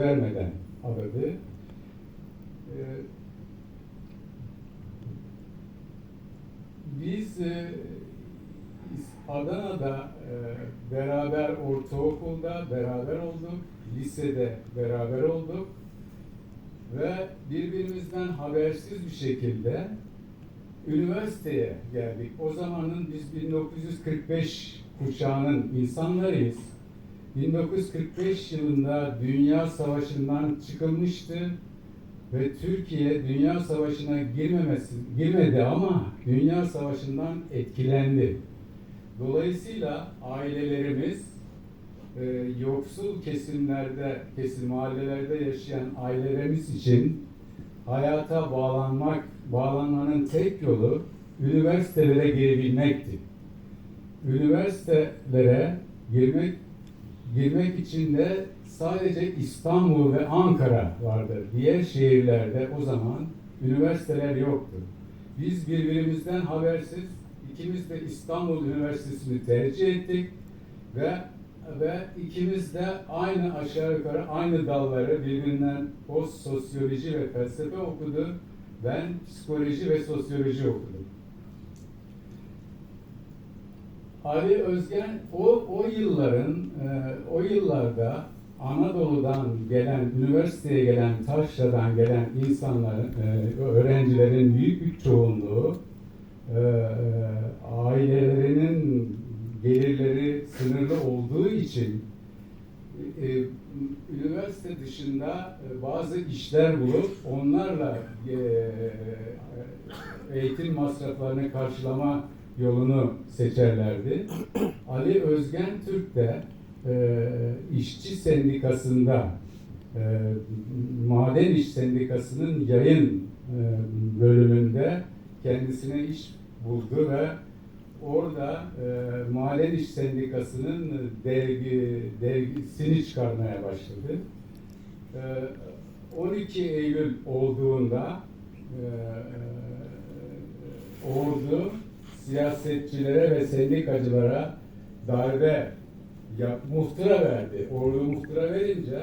vermeden aradı. Ee, biz e, Adana'da e, beraber ortaokulda beraber olduk, lisede beraber olduk ve birbirimizden habersiz bir şekilde üniversiteye geldik. O zamanın biz 1945 kuşağının insanlarıyız. 1945 yılında Dünya Savaşı'ndan çıkılmıştı ve Türkiye Dünya Savaşı'na girmemesi girmedi ama Dünya Savaşı'ndan etkilendi. Dolayısıyla ailelerimiz e, yoksul kesimlerde, kesim mahallelerde yaşayan ailelerimiz için hayata bağlanmak, bağlanmanın tek yolu üniversitelere girebilmekti. Üniversitelere girmek girmek için de sadece İstanbul ve Ankara vardı. Diğer şehirlerde o zaman üniversiteler yoktu. Biz birbirimizden habersiz ikimiz de İstanbul Üniversitesi'ni tercih ettik ve ve ikimiz de aynı aşağı yukarı aynı dalları birbirinden post sosyoloji ve felsefe okudu. Ben psikoloji ve sosyoloji okudum. Ali Özgen o o yılların e, o yıllarda Anadolu'dan gelen, üniversiteye gelen, Taşra'dan gelen insanların, e, öğrencilerin büyük bir çoğunluğu e, ailelerinin gelirleri sınırlı olduğu için üniversite dışında bazı işler bulup onlarla eğitim masraflarını karşılama yolunu seçerlerdi. Ali Özgen Türk de e, işçi sendikasında e, Maden İş Sendikası'nın yayın e, bölümünde kendisine iş buldu ve orada e, Maden İş Sendikası'nın dergi, dergisini çıkarmaya başladı. E, 12 Eylül olduğunda e, ordu siyasetçilere ve sendikacılara darbe yap, muhtıra verdi. Ordu muhtıra verince